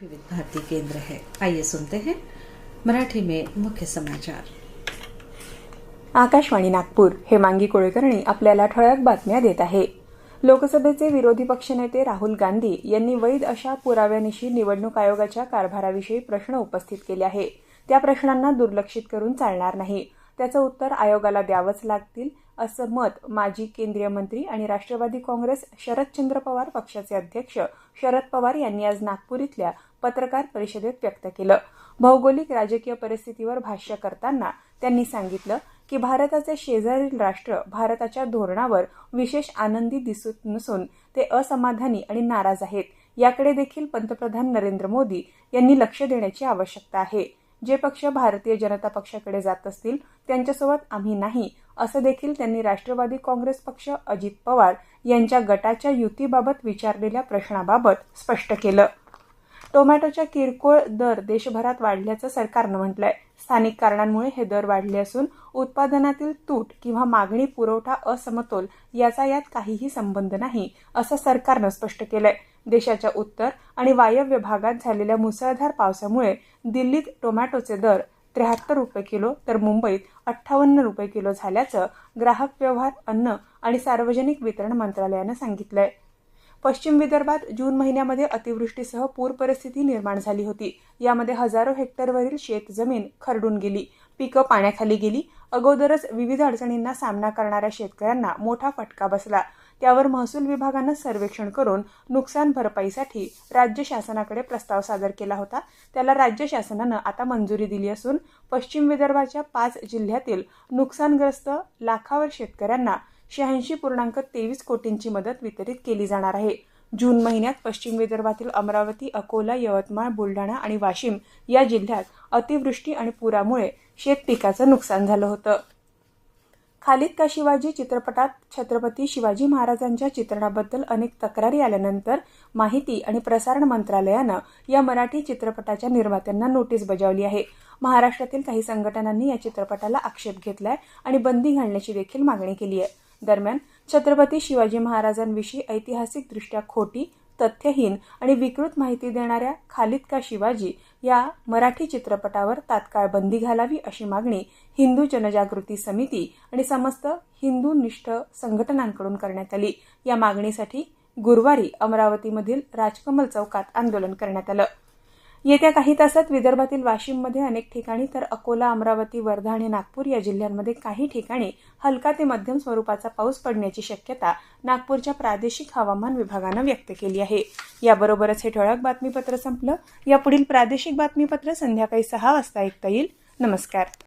विविध भारती केंद्र है। आइए सुनते हैं मराठी में मुख्य समाचार। आकाशवाणी नागपूर हेमांगी कुळकर्णी आपल्याला ठळक बातम्या देत आहे. लोकसभेचे विरोधी पक्षनेते राहुल गांधी यांनी वैध अशा पुराव्यानिशी निवडणूक आयोगाच्या कारभाराविषयी प्रश्न उपस्थित केले आहे त्या प्रश्नांना दुर्लक्षित करून चालणार नाही. त्याचं उत्तर आयोगाला द्यावंच लागतील असं मत माजी केंद्रीय मंत्री आणि राष्ट्रवादी काँग्रेस शरदचंद्र पवार पक्षाचे अध्यक्ष शरद पवार यांनी आज नागपूर इथल्या पत्रकार परिषदेत व्यक्त केलं. भौगोलिक राजकीय परिस्थितीवर भाष्य करताना त्यांनी सांगितलं की भारताचे शेजारील राष्ट्र भारताच्या धोरणावर विशेष आनंदी दिसत नसून ते असमाधानी आणि नाराज आहेत. याकडे देखील पंतप्रधान नरेंद्र मोदी यांनी लक्ष देण्याची आवश्यकता आहे. जे पक्ष भारतीय जनता पक्षाकडे जात असतील त्यांच्यासोबत आम्ही नाही असं देखील त्यांनी राष्ट्रवादी काँग्रेस पक्ष अजित पवार यांच्या गटाच्या युतीबाबत विचारलेल्या प्रश्नाबाबत स्पष्ट केलं. टोमॅटोच्या किरकोळ दर देशभरात वाढल्याचं सरकारनं म्हटलंय. स्थानिक कारणांमुळे हे दर वाढले असून उत्पादनातील तूट किंवा मागणी पुरवठा असमतोल याचा यात काहीही संबंध नाही असं सरकारनं स्पष्ट केलंय. देशाच्या उत्तर आणि वायव्य भागात झालेल्या मुसळधार पावसामुळे दिल्लीत टोमॅटोचे दर त्र्याहत्तर रुपये किलो तर मुंबईत अठ्ठावन्न रुपये किलो झाल्याचं ग्राहक व्यवहार अन्न आणि सार्वजनिक वितरण मंत्रालयानं सांगितलंय. पश्चिम विदर्भात जून महिन्यामध्ये अतिवृष्टीसह पूर परिस्थिती निर्माण झाली होती. यामध्ये हजारो हेक्टरवरील शेतजमीन खरडून गेली पिकं पाण्याखाली गेली अगोदरच विविध अडचणींना सामना करणाऱ्या शेतकऱ्यांना मोठा फटका बसला. त्यावर महसूल विभागानं सर्वेक्षण करून नुकसान भरपाईसाठी राज्य शासनाकडे प्रस्ताव सादर केला होता. त्याला राज्य शासनानं आता मंजुरी दिली असून पश्चिम विदर्भाच्या पाच जिल्ह्यातील नुकसानग्रस्त लाखावर शेतकऱ्यांना शहाऐंशी पूर्णांक तेवीस कोटींची मदत वितरित केली जाणार आहे. जून महिन्यात पश्चिम विदर्भातील अमरावती अकोला यवतमाळ बुलढाणा आणि वाशिम या जिल्ह्यात अतिवृष्टी आणि पुरामुळे शेत पिकाचं नुकसान झालं होतं. खालिद का शिवाजी चित्रपटात छत्रपती शिवाजी महाराजांच्या चित्रणाबद्दल अनेक तक्रारी आल्यानंतर माहिती आणि प्रसारण मंत्रालयानं या मराठी चित्रपटाच्या निर्मात्यांना नोटीस बजावली आहे. महाराष्ट्रातील काही संघटनांनी या चित्रपटाला आक्षेप घेतलाय आणि बंदी घालण्याची देखील मागणी केली आहे दरम्यान छत्रपती शिवाजी महाराजांविषयी ऐतिहासिकदृष्ट्या खोटी तथ्यहीन आणि विकृत माहिती देणाऱ्या खालिद का शिवाजी या मराठी चित्रपटावर तात्काळ बंदी घालावी अशी मागणी हिंदू जनजागृती समिती आणि समस्त हिंदू निष्ठ संघटनांकडून करण्यात आली. या मागणीसाठी गुरुवारी अमरावतीमधील राजकमल चौकात आंदोलन करण्यात आलं. येत्या काही तासात विदर्भातील वाशिममध्ये अनेक ठिकाणी तर अकोला अमरावती वर्धा आणि नागपूर या जिल्ह्यांमध्ये काही ठिकाणी हलका ते मध्यम स्वरूपाचा पाऊस पडण्याची शक्यता नागपूरच्या प्रादेशिक हवामान विभागानं व्यक्त केली आहे. याबरोबरच हे ठळक बातमीपत्र संपलं. यापुढील प्रादेशिक बातमीपत्र संध्याकाळी सहा वाजता ऐकता येईल. नमस्कार.